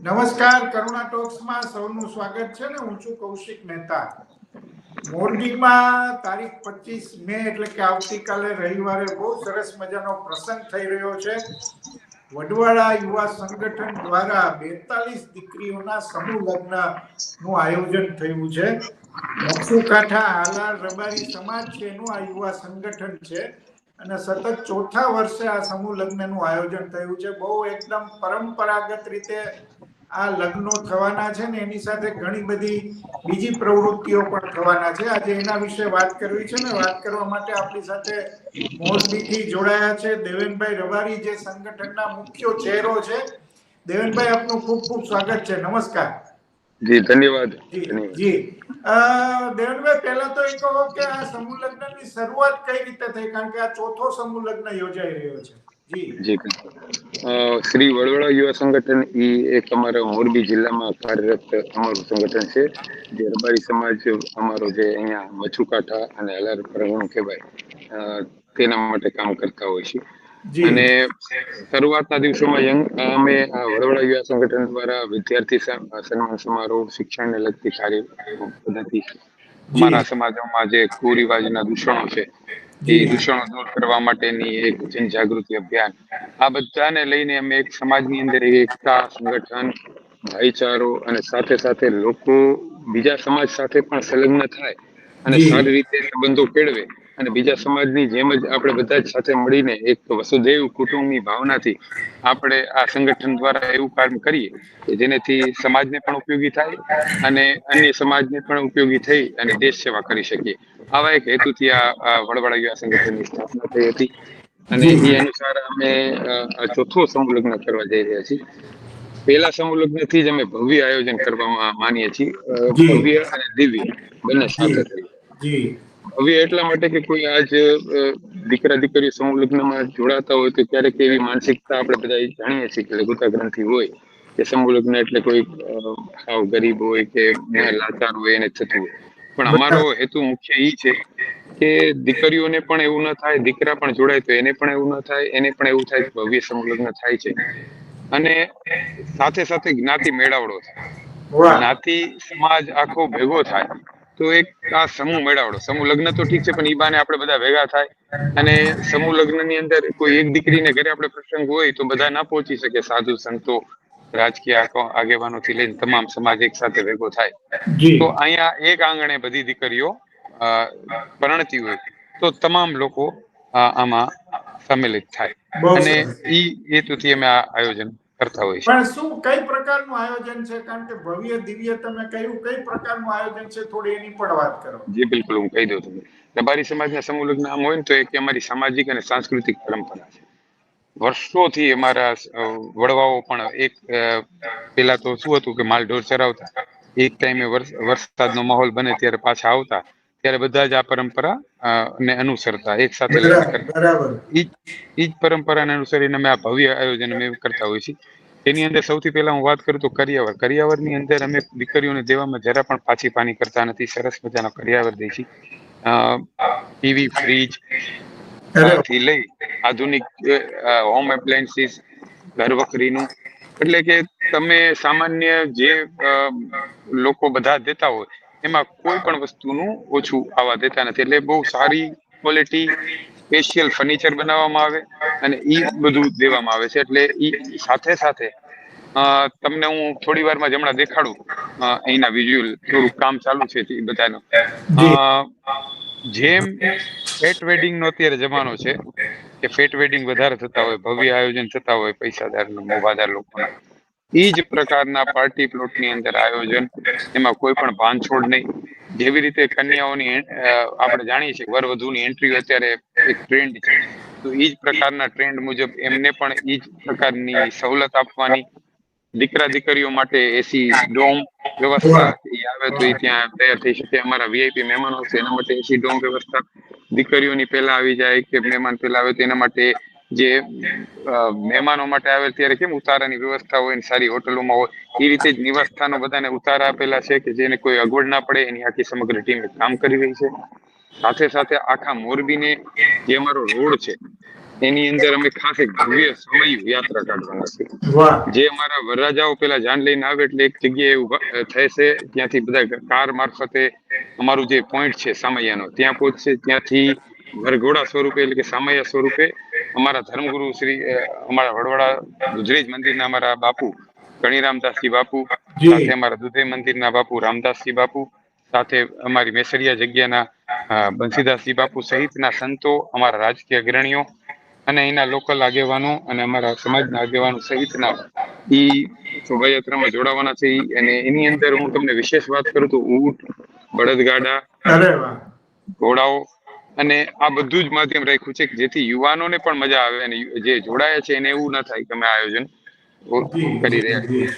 નમસ્કાર, કરુણા ટોક્સમાં સૌનું સ્વાગત છે ને હું છું કૌશિક મહેતા. મોરબીમાં તારીખ પચીસ મે, એટલે કે આવતીકાલે રવિવારે બહુ સરસ મજાનો પ્રસંગ થઈ રહ્યો છે. વડવાળા યુવા સંગઠન દ્વારા બેતાલીસ દીકરીઓના સમૂહ લગ્નનું આયોજન થયું છે. મકસુ કાંઠા હાલાર રબારી સમાજ છે, એનું આ યુવા સંગઠન છે. અને સતત ચોથા વર્ષે આ સમૂહ લગ્નનું આયોજન થયું છે. બહુ એકદમ પરંપરાગત રીતે આ લગ્નો થવાના છે ને એની સાથે ઘણી બધી બીજી પ્રવૃત્તિઓ પણ થવાના છે. આજે એના વિશે વાત કરવી છે ને વાત કરવા માટે આપણી સાથે મોરબીથી જોડાયા છે દેવેનભાઈ રબારી જે સંગઠનના મુખ્ય ચહેરો છે. દેવેનભાઈ આપનું ખૂબ ખૂબ સ્વાગત છે. નમસ્કાર. જી ધન્યવાદ. જી. દેવેનભાઈ, પહેલા તો એ કહો કે આ સમૂહ લગ્નની શરૂઆત કઈ રીતે થઈ? કારણ કે આ ચોથો સમૂહ લગ્ન યોજાઈ રહ્યો છે. શ્રી વડવડા યુવા સંગઠન ઈ એક અમારા મોરબી જિલ્લામાં કાર્યરત અમારું સંગઠન છે, જે રબારી સમાજ અમારો જે અહીંયા મચુકાઠા અને હલાર પરગણું કહેવાય તેના માટે કામ કરતા હોય છે. અને શરૂઆતના દિવસોમાં યંગ અમે વડોદરા યુવા સંગઠન દ્વારા વિદ્યાર્થી સન્- સન્માન સમારોહ શિક્ષણને લગતી કાર્ય પદ્ધતિ અમારા સમાજમાં જે કુરિવાજના દૂષણો છે એ દૂષણો દૂર કરવા માટેની એક જનજાગૃતિ અભિયાન. આ બધાને લઈને અમે એક સમાજની અંદર એકતા સંગઠન ભાઈચારો અને સાથે સાથે લોકો બીજા સમાજ સાથે પણ સંલગ્ન થાય અને. સારી રીતે સંબંધો કેળવે. અને બીજા સમાજની જેમ જ આપણે બધા જ સાથે મળીને એક વસુદેવ કુટુંબની ભાવનાથી આપણે આ સંગઠન દ્વારા એવું કામ કરીએ કે જેનેથી સમાજને પણ ઉપયોગી થાય અને અન્ય સમાજને પણ ઉપયોગી થઈ અને દેશ સેવા કરી શકીએ. આવા એક હેતુથી આ વડવાડા યુવા સંગઠનની સ્થાપના થઈ હતી. અને એ અનુસાર અમે ચોથો સંલગ્ન કરવા જઈ રહ્યા છીએ. પહેલા સંલગ્નથી જ અમે ભવ્ય આયોજન કરવામાં માનીએ છીએ. ભવ્ય અને દિવ્ય. બંને સાથે થયું ભવ્ય એટલા માટે કે કોઈ આજ દીકરા દીકરી સમૂહલગ્નમાં જોડાતા હોય તો ક્યારેક એવી માનસિકતા આપણે બધા જાણીએ છીએ કે લઘુતા ગ્રંથિ હોય કે સમૂહલગ્ન એટલે કોઈ સાવ ગરીબ હોય કે લાચાર હોય એને થતું હોય. પણ અમારો હેતુ મુખ્ય એ છે કે દીકરીઓને પણ એવું ના થાય દીકરા પણ જોડાય તો એને પણ એવું ન થાય એને પણ એવું થાય કે ભવ્ય સમૂહલગ્ન થાય છે. અને સાથે સાથે જ્ઞાતિ મેળાવડો થાય. જ્ઞાતિ સમાજ આખો ભેગો થાય. તો એક આ સમૂહ મેળાવડો. સમૂહ લગ્ન તો ઠીક છે પણ ઈ બાને આપણે બધા ભેગા થાય અને સમૂહ લગ્નની અંદર કોઈ એક દીકરીને ઘરે આપણે પ્રસંગ હોય તો બધા ના પહોંચી શકે સાધુ સંતો રાજકીય આગેવાનો આગેવાનોથી લઈને તમામ સમાજ એક સાથે ભેગો થાય. તો અહીંયા એક આંગણે બધી દીકરીઓ પરણતી હોય તો તમામ લોકો આમાં સંમેલિત થાય. અને. ઈ હેતુથી અમે આ આયોજન કરતા હોય પણ શું કઈ પ્રકારનું આયોજન છે? કારણ કે ભવ્ય દિવ્ય તમે કહ્યું કઈ પ્રકારનું આયોજન છે? થોડી એની પણ વાત કરો. જી બિલકુલ હું કહી દઉં તમને. રબારી સમાજના સમૂહ લગ્ન આમ હોય ને તો એક અમારી સામાજિક અને સાંસ્કૃતિક પરંપરા છે. વર્ષોથી અમારા વડવાઓ પણ એક પેલા તો શું હતું કે માલ ઢોર ચરાવતા એક ટાઈમે વર્ષ- વરસાદનો માહોલ બને ત્યારે પાછા આવતા. ત્યારે બધા જ આ પરંપરા ને અનુસરતા એક સાથે ઈ જ પરંપરાને અનુસરીને અમે આ ભવ્ય આયોજન અમે કરતા હોઈએ છીએ. એની અંદર સૌથી પહેલા હું વાત કરું તો કરિયાવર. કરિયાવરની અંદર અમે દીકરીઓને દેવામાં જરા પણ પાછી પાની કરતા નથી. સરસ મજાનો કરિયાવર દઈ છીએ ટીવી ફ્રીજથી લઈ આધુનિક હોમ એપ્લાયન્સીસ ઘર વખરીનું. એટલે કે તમે સામાન્ય જે લોકો બધા દેતા હોય એમાં કોઈ પણ વસ્તુનું ઓછું આવવા દેતા નથી. એટલે બહુ સારી ક્વોલિટી સ્પેશિયલ ફર્નિચર બનાવવામાં આવે અને એ બધું દેવામાં આવે છે. એટલે એ સાથે સાથે તમને હું થોડી વારમાં જમણા દેખાડું અહીંના વિઝ્યુઅલ થોડુંક કામ ચાલુ છે એ બધાનું. અ, જેમ ફેટ વેડિંગ નો અત્યારે જમાનો છે કે ફેટ વેડિંગ વધારે થતા હોય ભવ્ય આયોજન થતા હોય પૈસાદાર મોભાદાર લોકોના ઈ જ પ્રકારના પાર્ટી પ્લોટની અંદર આયોજન, એમાં કોઈ પણ ભાંછોડ નહીં. જેવી રીતે કન્યાઓની આપણે જાણીએ છીએ વર વધુની એન્ટ્રી અત્યારે એક ટ્રેન્ડ છે. તો ઈ જ પ્રકારના ટ્રેન્ડ મુજબ એમને પણ ઈ જ પ્રકારની સવલત આપવાની. દીકરા દીકરીઓ માટે એસી ડોમ વ્યવસ્થા આવે તો ત્યાં તૈયાર થઈ શકે. અમારા વીઆઈપી મહેમાનો છે, એના માટે એસી ડોમ વ્યવસ્થા. દીકરીઓની પહેલા આવી જાય કે મહેમાન પહેલા આવે તો એના માટે જે મહેમાનો માટે આવે ત્યારે કેમ ઉતારાની વ્યવસ્થા હોય સારી હોટલોમાં હોય એ રીતે જ નિવાસસ્થાનો બધાને ઉતારા આપેલા છે કે જેને કોઈ અગવડ ના પડે એની આખી સમગ્ર ટીમ કામ કરી રહી છે. સાથે સાથે આખા મોરબીને જે અમારો રોડ છે એની અંદર અમે ખાસ એક ભવ્ય સમય યાત્રા કાઢવાના છે જે અમારા વરરાજાઓ પેલા જાન લઈને આવે એટલે એક જગ્યાએ ઊભા છે ત્યાંથી બધા કાર મારફતે અમારું જે પોઈન્ટ છે સામૈયાનો ત્યાં પહોંચશે ત્યાંથી વરઘોડા સ્વરૂપે એટલે કે સામૈયા સ્વરૂપે અમારા ધર્મગુરુ શ્રી અમારા વડવાડા ગુજરેજ મંદિરના અમારા બાપુ ગણીરામદાસજી બાપુ. સાથે અમારા દુધે મંદિરના બાપુ રામદાસજી બાપુ સાથે અમારી મેસરિયા જગ્યાના બંસીદાસજી બાપુ સહિતના સંતો અમારા રાજકીય અગ્રણીઓ અને અહીંના લોકલ આગેવાનો અને અમારા સમાજના આગેવાનો સહિતના ઈ શોભાયાત્રામાં જોડાવાના છે અને એની અંદર હું તમને વિશેષ વાત કરું તો ઊંટ બળદગાડા ઘોડાઓ અને આ બધું જ માધ્યમ રાખ્યું છે કે જેથી યુવાનોને પણ મજા આવે અને જે જોડાયા છે એને એવું ના થાય કે અમે આયોજન કરી રહ્યા જી.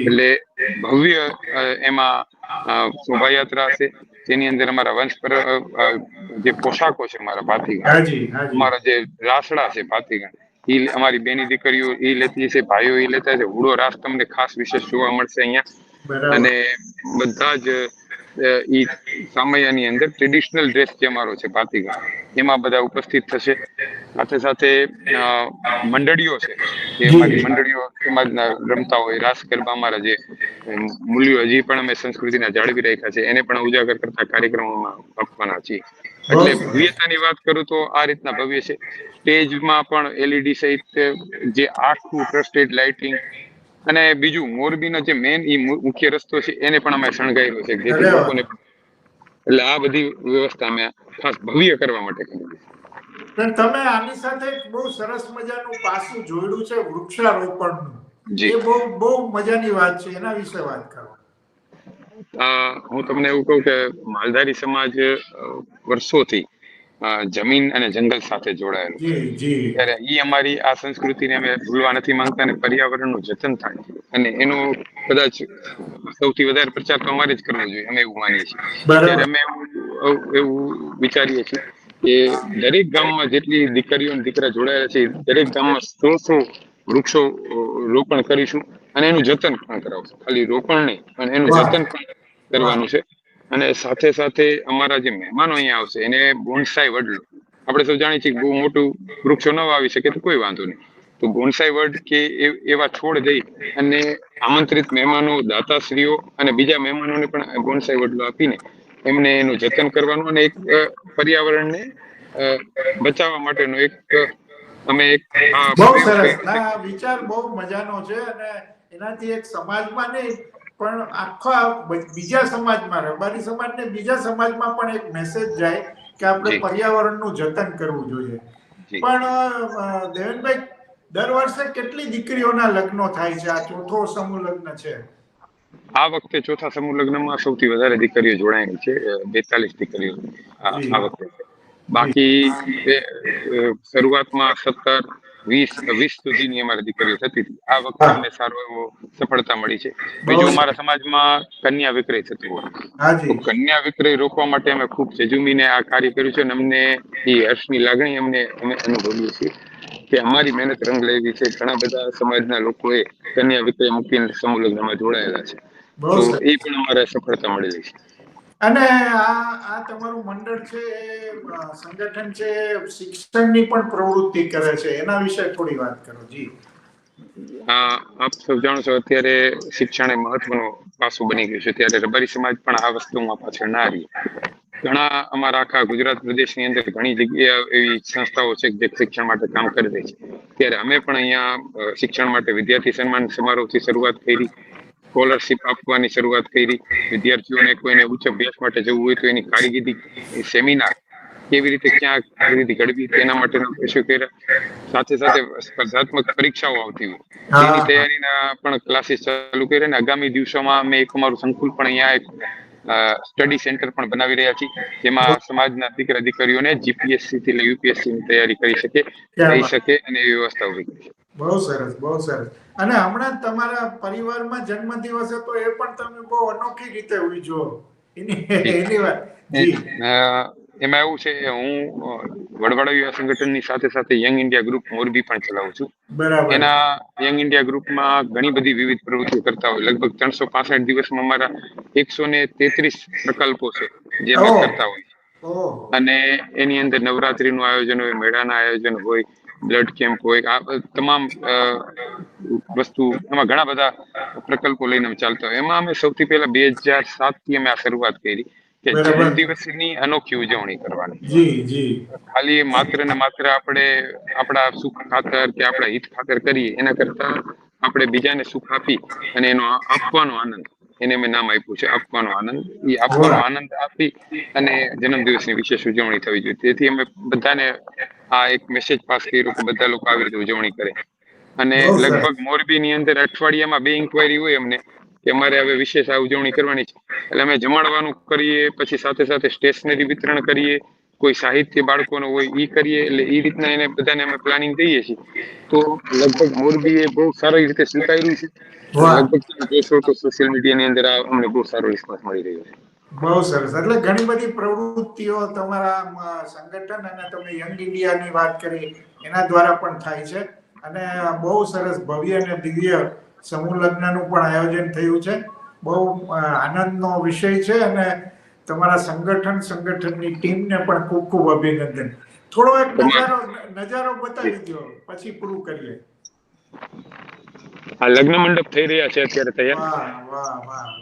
એટલે ભવ્ય એમાં શોભાયાત્રા છે. તેની અંદર અમારા વંશ પર જે પોશાકો છે અમારા ભાતીગણ અમારા જે રાસડા છે ભાતીગણ ઈ અમારી બેની દીકરીઓ ઈ લેતી છે ભાઈઓ ઈ લેતા છે. હુડો રાસ તમને ખાસ વિશેષ જોવા મળશે અહીંયા. અને બધા જ ઈ સામૈયાની અંદર ટ્રેડિશનલ ડ્રેસ જે અમારો છે ભાતિકા એમાં બધા ઉપસ્થિત થશે. સાથે સાથે મંડળીઓ છે જે અમારી મંડળીઓ સમાજના રમતા હોય રાસ ગરબા અમારા જે મૂલ્યો હજી પણ અમે સંસ્કૃતિના જાળવી રાખ્યા છે એને પણ ઉજાગર કરતા કાર્યક્રમોમાં આપવાના છીએ. એટલે ભવ્યતાની વાત કરું તો આ રીતના ભવ્ય છે. સ્ટેજમાં પણ એલઈડી સહિત જે આખું ટ્રસ્ટેડ લાઇટિંગ અને બીજું મોરબીનો જે મેન ઈ મુખ્ય રસ્તો છે એને પણ અમે શણગાયેલો છે. જેથી લોકોને એટલે આ બધી વ્યવસ્થા અમે ખાસ ભવ્ય કરવા માટે કરી છે. તમે આની સાથે એક બહુ સરસ મજાનું પાસું જોડ્યું છે વૃક્ષારોપણનું. એ બહુ બહુ મજાની વાત છે એના વિશે વાત કરો. હું તમને એવું કહું કે માલધારી સમાજ વર્ષોથી જમીન અને જંગલ સાથે જોડાયેલો. ત્યારે એ અમારી આ સંસ્કૃતિને અમે ભૂલવા નથી માંગતા અને પર્યાવરણનું જતન થાય અને એનો કદાચ સૌથી વધારે પ્રચાર તો અમારે જ કરવો જોઈએ અમે એવું માનીએ છીએ. અમે એવું એવું વિચારીએ છીએ કે દરેક ગામમાં જેટલી દીકરીઓ અને દીકરા જોડાયેલા છે દરેક ગામમાં સો સો વૃક્ષો રોપણ કરીશું અને એનું જતન પણ કરાવશું. ખાલી રોપણ નહીં પણ એનું જતન પણ કરવાનું છે. અને સાથે સાથે અમારા જે મહેમાનો અહીંયા આવશે એને બોન્સાઈ વડલો આપણે સૌ જાણીએ છીએ કે બહુ મોટું વૃક્ષો ન વાવી શકે તો કોઈ વાંધો નહીં. તો બોન્સાઈ વડ કે એવા છોડ દઈ અને આમંત્રિત મહેમાનો દાતાશ્રીઓ અને બીજા મહેમાનોને પણ બોન્સાઈ વડલો આપીને એમને એનું જતન કરવાનું અને એક પર્યાવરણને બચાવવા માટેનો એક અમે એક બહુ સરસ. આ વિચાર બહુ મજાનો છે અને એનાથી એક સમાજમાં નહીં પણ આખા બીજા સમાજમાં રબારી સમાજને બીજા સમાજમાં પણ એક મેસેજ જાય કે આપણે. પર્યાવરણનું જતન કરવું જોઈએ. પણ દેવેનભાઈ દર વર્ષે કેટલી દીકરીઓના લગ્નો થાય છે? આ ચોથો સમૂહ લગ્ન છે. આ વખતે ચોથા સમૂહ લગ્નમાં સૌથી વધારે દીકરીઓ જોડાયેલી છે. બેતાલીસ દીકરીઓ આ વખતે બાકી શરૂઆતમાં સત્તર વીસ વીસ સુધીની અમારી દીકરીઓ થતી હતી. આ વખતે અમને સારો એવો સફળતા મળી છે. બીજું અમારા સમાજમાં કન્યા વિક્રય થતું હોય. કન્યા વિક્રય રોકવા માટે અમે ખૂબ જજુમીને આ કાર્ય કર્યું છે અને અમને એ હર્ષની લાગણી અમને અમે અનુભવીએ છીએ કે અમારી મહેનત રંગ લેવી છે. ઘણા બધા સમાજના લોકોએ કન્યા વિક્રય મૂકીને સમૂહ લગ્નમાં જોડાયેલા છે. તો એ પણ અમારે સફળતા મળેલી છે. અને આ આ તમારું મંડળ છે સંગઠન છે, શિક્ષણની પણ પ્રવૃત્તિ કરે છે. એના વિશે થોડી વાત કરો. જી. આપ સૌ જાણો છો, અત્યારે શિક્ષણ એ મહત્વનું પાસું બની ગયું છે. ત્યારે રબારી સમાજ પણ આ વસ્તુમાં પાછળ ના રહી ઘણા અમારા આખા ગુજરાત પ્રદેશની અંદર ઘણી જગ્યા એવી સંસ્થાઓ છે જે શિક્ષણ માટે કામ કરી રહી છે. ત્યારે અમે પણ અહીંયા શિક્ષણ માટે વિદ્યાર્થી સન્માન સમારોહથી શરૂઆત કરી. સ્કોલરશિપ આપવાની શરૂઆત કરી. વિદ્યાર્થીઓને કોઈને ઉચ્ચ અભ્યાસ માટે જવું હોય તો એની કારકિર્દી સેમિનાર કેવી રીતે ક્યાં કારકિર્દી ઘડવી તેના માટેના પ્રશ્નો કર્યા. સાથે સાથે સ્પર્ધાત્મક પરીક્ષાઓ આવતી હોય. એની તૈયારીના પણ ક્લાસીસ ચાલુ કર્યા અને આગામી દિવસોમાં અમે એક અમારું સંકુલ પણ અહીંયા એક સ્ટડી સેન્ટર પણ બનાવી રહ્યા છીએ. જેમાં સમાજના દીકરા દીકરીઓને જીપીએસસી થી યુપીએસસી ની તૈયારી કરી શકે રહી થઈ શકે અને એવી વ્યવસ્થા ઊભી કરી છે બહુ સરસ બહુ સરસ. અને હમણાં તમારા પરિવારમાં જન્મદિવસ હતો એ પણ તમે બહુ અનોખી રીતે ઉજવો. એમાં એવું છે કે હું વડવાડા યુવા સંગઠનની સાથે સાથે યંગ ઇન્ડિયા ગ્રુપ મોરબી પણ ચલાવું છું. એના યંગ ઇન્ડિયા ગ્રુપમાં ઘણી બધી વિવિધ પ્રવૃત્તિઓ કરતા હોય. લગભગ ત્રણસો પાસઠ દિવસમાં અમારા એકસો ને તેત્રીસ પ્રકલ્પો છે જે અમે કરતા હોય અને એની અંદર નવરાત્રીનું આયોજન હોય મેળાના આયોજન હોય બ્લડ કેમ્પ હોય આ તમામ વસ્તુ એમાં ઘણા બધા પ્રકલ્પો લઈને અમે ચાલતા હોય. એમાં અમે સૌથી પહેલા બે હજાર સાતથી અમે આ શરૂઆત કરી કે. જન્મ દિવસની અનોખી ઉજવણી કરવાની. ખાલી માત્ર ને માત્ર આપણે આપણા સુખ ખાતર કે આપણા હિત ખાતર કરીએ એના કરતા આપણે બીજાને સુખ આપી અને એનો આપવાનો આનંદ એને મેં નામ આપ્યું છે આપવાનો આનંદ. એ આપવાનો આનંદ આપી અને જન્મદિવસની વિશેષ ઉજવણી થવી જોઈએ. તેથી અમે બધાને આ એક મેસેજ પાસ કર્યો કે બધા લોકો આવી રીતે ઉજવણી કરે. અને. લગભગ મોરબીની અંદર અઠવાડિયામાં બે ઇન્કવાયરી હોય અમને કે અમારે હવે વિશેષ આ ઉજવણી કરવાની છે. એટલે અમે જમાડવાનું કરીએ પછી સાથે સાથે સ્ટેશનરી વિતરણ કરીએ કોઈ સાહિત્ય બાળકોનો હોય એ કરીએ એટલે એ રીતના એને બધાને અમે પ્લાનિંગ દઈએ છીએ. તો લગભગ મોરબી એ બહુ સારી રીતે સ્વીકાર્યું છે. લગભગ તો સોશિયલ મીડિયાની અંદર અમને બહુ સારો રિસ્પોન્સ મળી રહ્યો છે બહુ સરસ એટલે ઘણી બધી પ્રવૃત્તિઓ તમારા સંગઠન અને તમે યંગ ઇન્ડિયાની વાત કરી એના દ્વારા પણ થાય છે. અને બહુ સરસ ભવ્ય અને દિવ્ય સમૂહ લગ્નનું પણ આયોજન થયું છે. બહુ આનંદ આનંદનો વિષય છે અને તમારા સંગઠન સંગઠનની ટીમને પણ ખૂબ ખૂબ અભિનંદન. થોડો એક નજારો નજારો બતાવી દો પછી પૂરું કરીએ. આ લગ્ન મંડપ થઈ રહ્યા છે અત્યારે તૈયાર.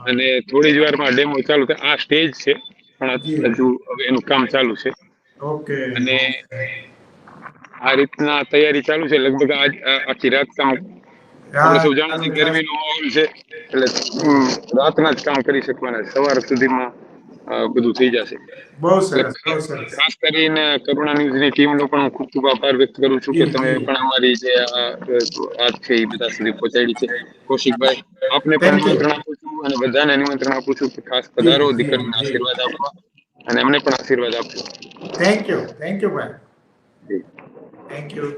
અને થોડી જ વારમાં ડેમો ચાલુ થાય. આ સ્ટેજ છે પણ હજુ હવે એનું કામ ચાલુ છે. અને આ રીતના તૈયારી ચાલુ છે. લગભગ આજ આખી રાત કામ આપણે સૌ છીએ ગરમીનો માહોલ છે. એટલે રાતના જ કામ કરી શકવાના સવાર સુધીમાં બધું થઈ જશે. બહુ સરસ બહુ સરસ. ખાસ કરીને કરુણા નિધિ ટીમ નો પણ હું ખૂબ ખૂબ આભાર વ્યક્ત કરું છું કે તમે પણ અમારી જે વાત છે એ બધા સુધી પહોંચાડી છે. કૌશિકભાઈ આપને પણ નિમંત્રણ આપું છું અને બધાને નિમંત્રણ આપું છું કે ખાસ પધારો દીકરીને આશીર્વાદ આપવા અને એમને પણ આશીર્વાદ આપજો. થેન્ક યુ થેન્ક યુ ભાઈ. Thank you